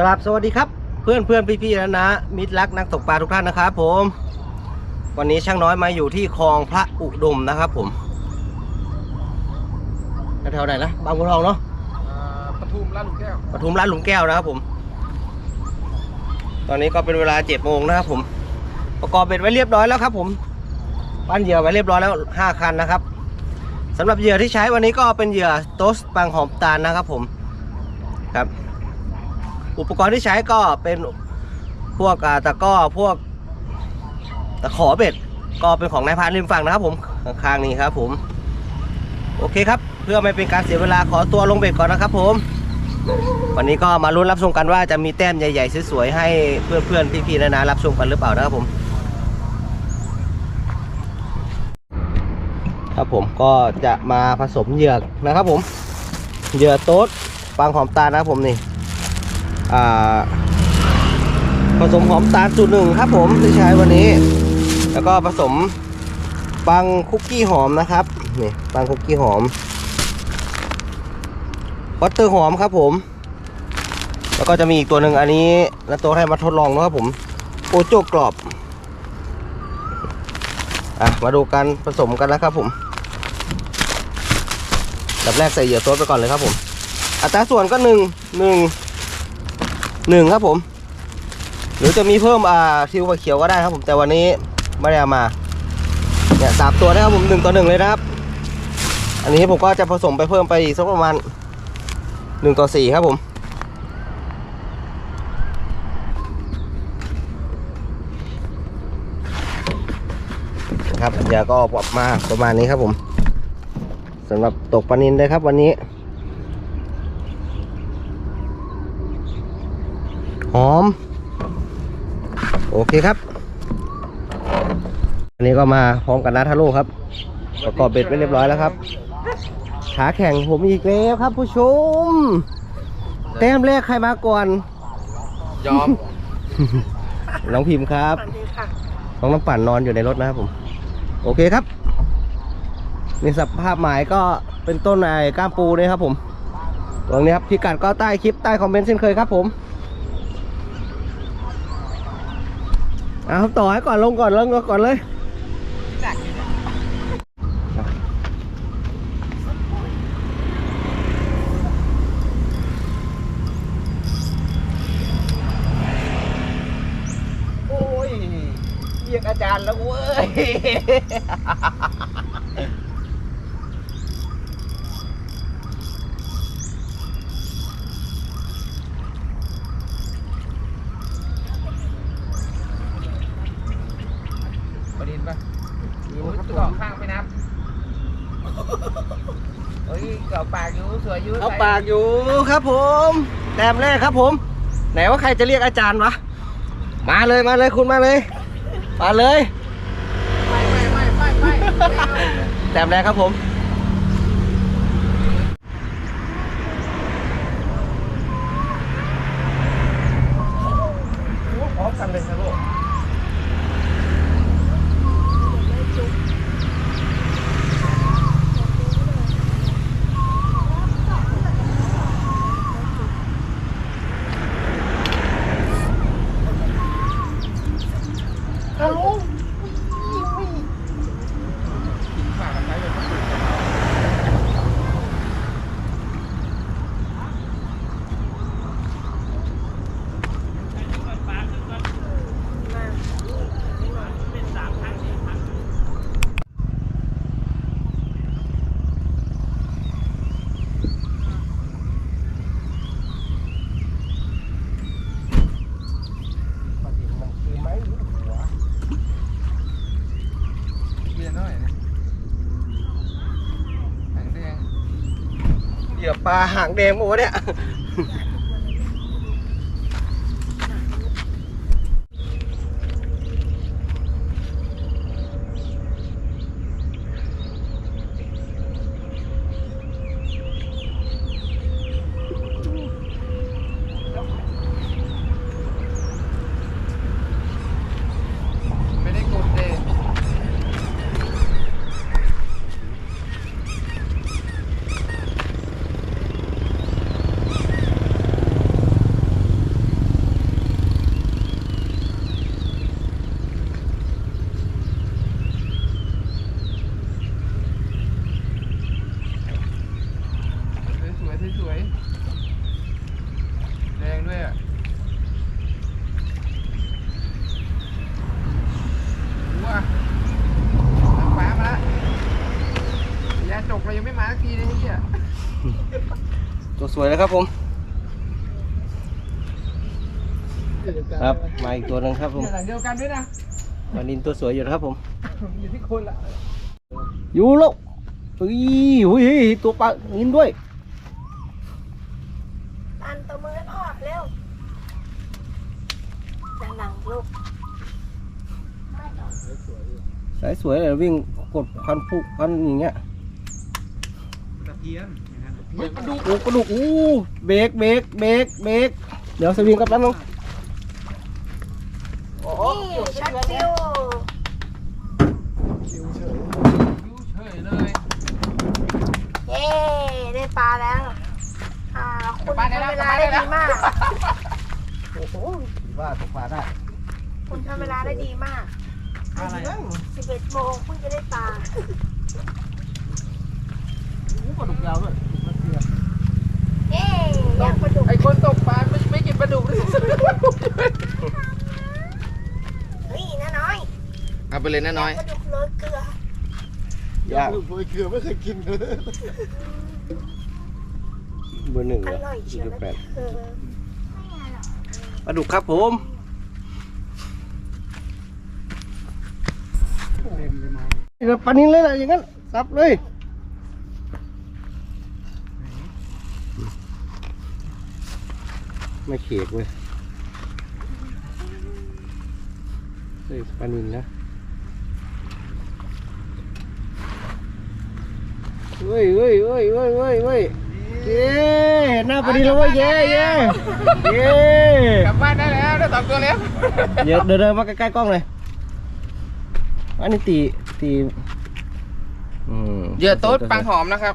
กราบสวัสดีครับ เพื่อนเพื่อนพี่พี่ๆและนะ มิตรรักนักตกปลาทุกท่านนะครับผม วันนี้ช่างน้อยมาอยู่ที่คลองพระอุดมนะครับผมแถวไหนนะบางบัวทองเนาะอ่าปทุมลาดหลุมแก้วปทุมร้านหลุมแก้วนะครับผม ตอนนี้ก็เป็นเวลาเจ็ดโมงนะครับผม ประกอบเบ็ดไว้เรียบร้อยแล้วครับ ผมปั้นเหยื่อไว้เรียบร้อยแล้วห้าคันนะครับสำหรับเหยื่อที่ใช้วันนี้ก็เป็นเหยื่อโตสปังหอมตาลนะครับผมครับ อุปกรณ์ที่ใช้ก็เป็นพวกตะก้อพวกตะขอเบ็ดก็เป็นของนายพานริมฝั่งนะครับผมข้างๆนี้ครับผม โอเคครับ เพื่อไม่เป็นการเสียเวลาขอตัวลงเบ็ดก่อนนะครับผม วันนี้ก็มาลุ้นรับชมกันว่าจะมีแต้มใหญ่ๆสวยๆให้เพื่อนๆพี่ๆนะนะรับชมกันหรือเปล่านะครับผมครับผมก็จะมาผสมเหยือกนะครับผมเหยื่อโต๊ดปังหอมตานะครับผมนี่ ผสมหอมตาลสูตรหนึ่งครับผมที่ใช้วันนี้ แล้วก็ผสมปังคุกกี้หอมนะครับนี่ปังคุกกี้หอมบัตเตอร์หอมครับผม แล้วก็จะมีอีกตัวหนึ่งอันนี้นะตัวให้มาทดลองนะครับผมโอโจกรอบอะมาดูกันผสมกันนะครับผมแบบแรกใส่เหยื่อโต๊ดไปก่อนเลยครับผม อัตราส่วนก็หนึ่งหนึ่ง หนึ่งครับผม หรือจะมีเพิ่มอ่าทิวกับเขียวก็ได้ครับผมแต่วันนี้ไม่ได้เอามาเนี่ยสามตัวนะครับผมหนึ่งต่อหนึ่งเลยนะครับ อันนี้ผมก็จะผสมไปเพิ่มไปอีกสักประมาณหนึ่งต่อสี่ครับผมครับเดี๋ยวก็ออกมาประมาณนี้ครับผมสำหรับตกปลานินเลยครับวันนี้ หอม โอเคครับ อันนี้ก็มาพร้อมกับนัททาโร่ครับ ประกอบเบ็ดไว้เรียบร้อยแล้วครับ ขาแข่งผมอีกแล้วครับ ผู้ชม แต้มแรกใครมาก่อน ยอม น้องพิมพ์ครับ น้องน้ำปั่นนอนอยู่ในรถนะครับผม โอเคครับนี่สภาพหมายก็เป็นต้นไอ้ก้ามปูนี่ครับผมตรงนี้ครับพิกัดก็ใต้คลิปใต้คอมเมนต์เช่นเคยครับผม เอาต่อให้ก่อนลงก่อนลงก่อนเลยโอ้ยเรียกอาจารย์แล้วเว้ย ประเด็นปะโอ้ยตัวเกาะข้างไปนับเฮ้ยเกาะปากอยู่สวยอยู่ เอากอยู่ครับผมแต้มแรกครับผม ไหนว่าใครจะเรียกอาจารย์วะ มาเลยมาเลยคุณมาเลย มาเลยไม่ไม่ไม่ไม่ไม่แต้มแรกครับผม พร้อมกันเลยครับลูก เบียร์น้อยนะหางแดง เหยื่อ ปลาหางแดงโอ้เนี่ย ไม่ได้กดเลย สวยแรงด้วยอะว้าทางฟ้ามาแล้วยาจกเรายังไม่มาสักทีเลยไอ้เฮีย ตัว สวยเลยครับผมครับมาอีกตัวหนึงครับผมหลังเดียวกันด้วยนะปลานินตัวสวยอยู่นะครับผมอยู่ที่คนละอยู่แล้วอุ้ยอุ้ยตัวปลานินด้วยอันตัวมือให้พ่อเร็วด้านหลังลูกสายสวยเลยวิ่งกดพันผูกพันอย่างเงี้ยตะเพียน โอ้กระดูกอู้เบรกเบรกเบรกเบรกเดี๋ยวสวิงกับแป๊บนึงนี่ชัดฟิวยูเฉยเลยเย้ได้ปลาแล้วอ่าคุณปลาได้ทำแล้วเวลาได้ดีมากโอ้โหว่าตกปลาได้คุณทำเวลาได้ดีมากอะไรอะ11โมงเพิ่งจะได้ปลากระดูกยาวด้วย เย้อยากปลาดุก ไอคนตกปลาไม่ไม่กิน ปลาดุกเลยเฮ้ยน้าน้อยเอาไปเลยนะน้อยปลาดุกโรยเกลือยากโรยเกลือไม่เคยกินเลยเบอร์หนึ่งอเลยร่อยเชียวยี่สิบนะแปดเออปลาดุกครับผมเดี๋ยวปลานินเลยนะอย่างนั้นซับเลย ไม่เขกเว้ยเฮ้ยปลานินนะ เฮ้ยเฮ้ยเฮ้ยเฮ้ยเฮ้ยเฮ้ยเย้เห็นหน้าปลานินแล้วเว้ยเย้เย้เย้กลับบ้านได้แล้วได้สองตัวแล้วเดี๋ยวเดินเดินมาใกล้ๆกล้องเลยอันนี้ตีตีอืมเหยื่อโต๊ดปังหอมนะครับ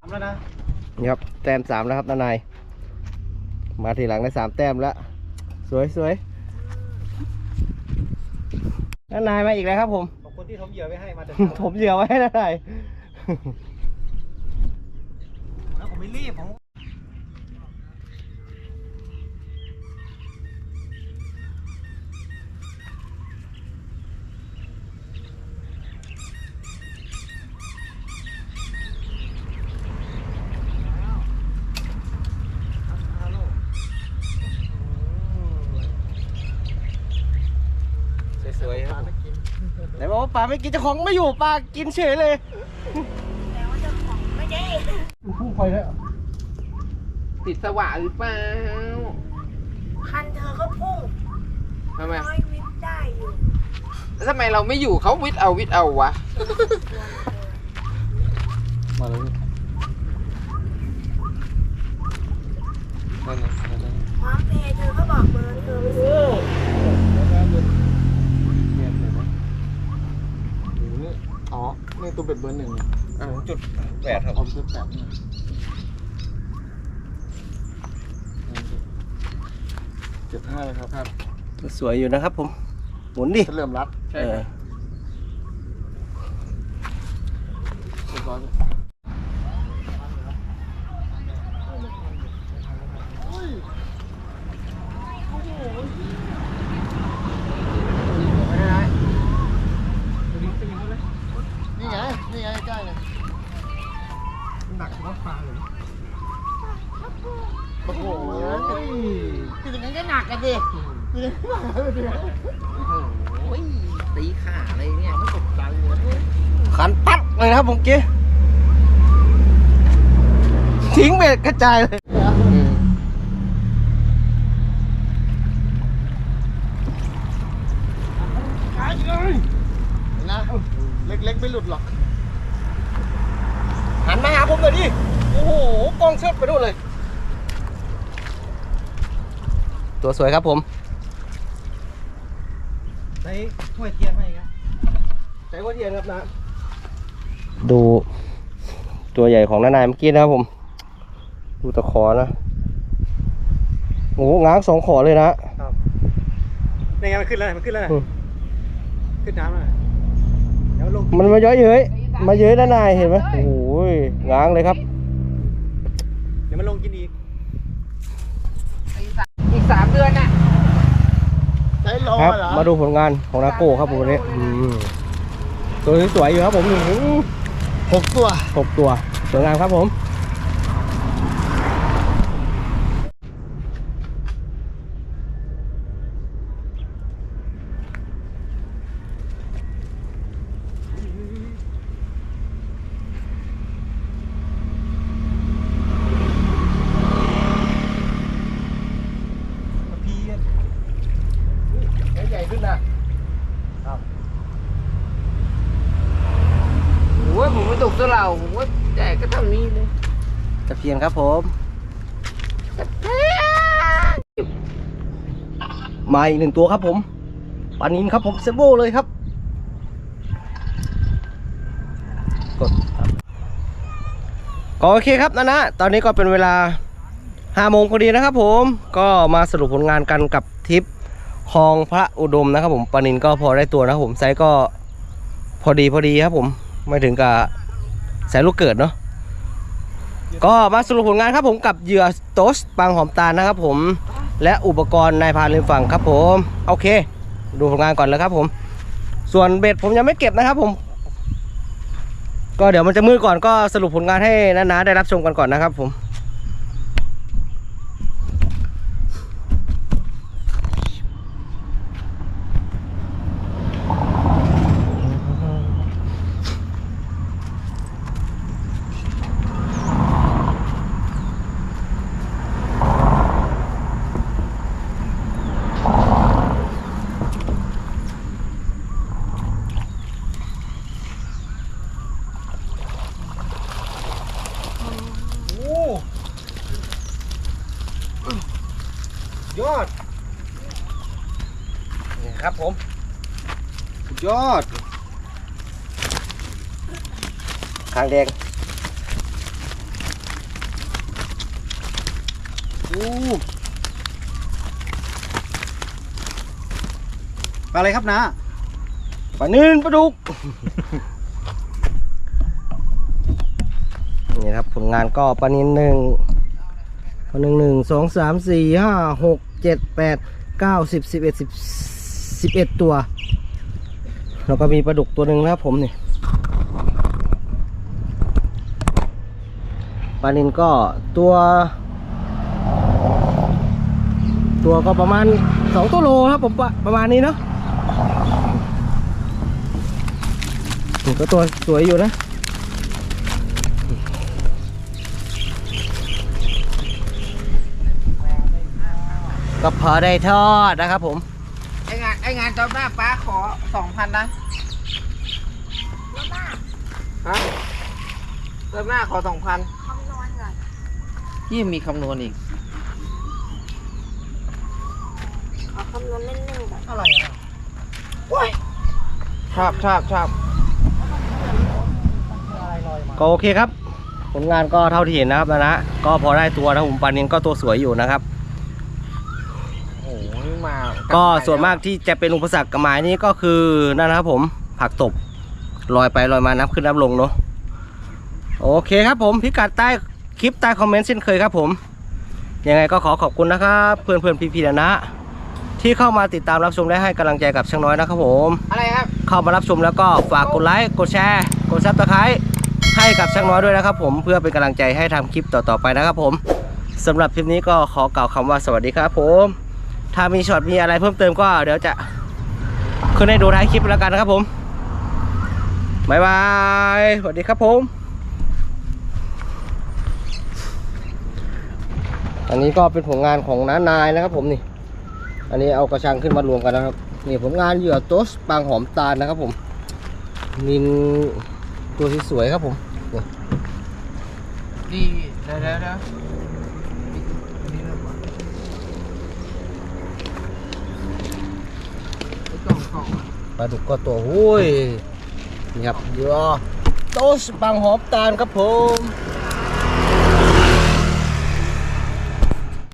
ทำแล้วนะ นี่ครับแต้มสามแล้วครับนานายมาทีหลังได้สามแต้มแล้ว สวยสวยนานายมาอีกแล้วครับผมขอบคุณที่ทมเหยื่อไว้ให้มาแต่ผมเหยื่อไว้ให้นานายแล้วผมไม่รีบผม สวยๆครับไหนบอกว่า ปลาไม่กินเจ้าของไม่อยู่ปลากินเฉยเลยแต่ว่าเจ้าของไม่ได้พุ่งไปแล้วติดสว่างหรือเปล่าคันเธอก็พุ่งทำไมน้อยวิทย์ได้อยู่แล้วทำไมเราไม่อยู่เขาวิทย์เอาวิทย์เอาวะ มาเลย พร้อมเพย์เธอก็บอกเบอร์เธอไปสิ อ๋อ นี่ตัวเป็ดเบอร์หนึ่ง จุดแชุดแบบนี้เจ็ดห้าเลยครับครับสวยอยู่นะครับ ผม หมุนดิเริ่มรัดใช่ครับเรียบร้อย ขาอะไรเนี่ยไม่ตกใจเลยขันปัดเลยนะครับผมเกี้ทิ้งเบ็ดกระจายเลยนะเล็กๆไม่หลุดหรอก หันมาหาผมหน่อยดิ โอ้โหกล้องเชิดไปดูนเลย ตัวสวยครับผมใช้ถ้วยเทียนให้ไงใจว่าเทียนครับนะดูตัวใหญ่ของนานายเมื่อกี้นะครับผม ดูตะขอนะโอ้โหง้างสองขอเลยนะนี่ไงมันขึ้นแล้วมันขึ้นแล้วอืมขึ้นน้ำแล้วเดี๋ยวลงมันมาย้อยเย้ยตีตมาเยอะด้านในเห็นไหมโอ้โหง้างเลยครับ เดี๋ยวมันลงกินอีกอีกสามเดือนน่ะใช้ โลครับ เหรอมาดูผลงานของนาโก้ครับผมวันนี้อืมตัวสวยๆอยู่ครับผมหนึ่งหกตัว หกตัวสวยงามครับผม ใหญ่ขึ้นนะ โอ้ยผมไม่ตกตัวเราผมว่าแจกก็เท่านี้เลยตะเพียนครับผมมาอีกหนึ่งตัวครับผมปลานินครับผมเซโบเลยครับกดครับก็โอเคครับนะนะตอนนี้ก็เป็นเวลา5โมงพอดีนะครับผมก็มาสรุปผลงานกันกับทริปคลองพระอุดมนะครับผมปลานินก็พอได้ตัวนะครับผมไซส์ก็พอดีพอดีครับผมไม่ถึงกับ สายลูกเกิดเนาะก็มาสรุปผลงานครับผมกับเหยื่อโตสปังหอมตาลนะครับผมและอุปกรณ์นายพานริมฝั่งครับผมโอเค ดูผลงานก่อนเลยครับผม ส่วนเบ็ดผมยังไม่เก็บนะครับผม ก็เดี๋ยวมันจะมืดก่อนก็สรุปผลงานให้น้าๆได้รับชมกันก่อนนะครับผม ย อดนี่ครับผมสุดยอดคางแดงอู้ปลาอะไรครับนะปลานินปลาดุก นี่ครับผลงานก็ปลานินหนึ่งหนึ่งหนึ่งสองสามสี่ห้าหก เจ็ดแปดเก้าสิบสิบเอ็ดสิบสิบเอ็ดตัว แล้วก็มีปลาดุกตัวหนึ่งนะครับผมนี่ปลานินก็ตัว ตัวก็ประมาณสองตัวโลครับผมประประมาณนี้เนาะก็ตัวสวยอยู่นะ ก็พอได้ทอดนะครับผม ไองานไองานตอนหน้าป้าขอสองพันนะฮะเติมหน้าขอสองพันคำนวณก่อนยี่มีคำนวณอีกขอคำนวณเล่นๆก่อนอะไรอะชอบชอบชอบอะไรลอยมาก็โอเคครับ ผลงานก็เท่าที่เห็นนะครับนะนะก็พอได้ตัวนะผมปลานินก็ตัวสวยอยู่นะครับโอ้ยมา ก็ส่วนมากที่จะเป็นอุปสรรคกับหมายนี้ก็คือนั่นนะครับผมผักตบลอยไปลอยมานับขึ้นนับลงเนาะโอเคครับผมพิกัดใต้คลิปใต้คอมเมนต์เช่นเคยครับผมยังไงก็ขอขอบคุณนะครับเพื่อนเพื่อนพี่พี่ๆนะนะ ที่เข้ามาติดตามรับชมและให้กำลังใจกับช่างน้อยนะครับผมอะไรครับเข้ามารับชมแล้วก็ฝากกดไลค์กดแชร์กดซับสไครต์ให้กับช่างน้อยด้วยนะครับผมเพื่อเป็นกำลังใจให้ทำคลิปต่อๆไปนะครับผมสำหรับคลิปนี้ก็ขอกล่าวคำว่าสวัสดีครับผม ถ้ามีช็อตมีอะไรเพิ่มเติมก็เดี๋ยวจะขึ้นให้ดูท้ายคลิปแล้วกันนะครับผมบายบายสวัสดีครับผม อันนี้ก็เป็นผลงานของน้านายนะครับผมนี่ อันนี้เอากระชังขึ้นมารวมกันนะครับ นี่ผลงานเหยื่อโตสปางหอมตาลนะครับผมนินตัวที่สวยครับผม นี่เดี๋ยวเดี๋ยวเดี๋ยวนี่เริ่มก่อนไอ้ กล่องกล่องปลาดุกก็ตัวหุ้ยนี่ครับเหยื่อโตสปางหอมตาลครับผม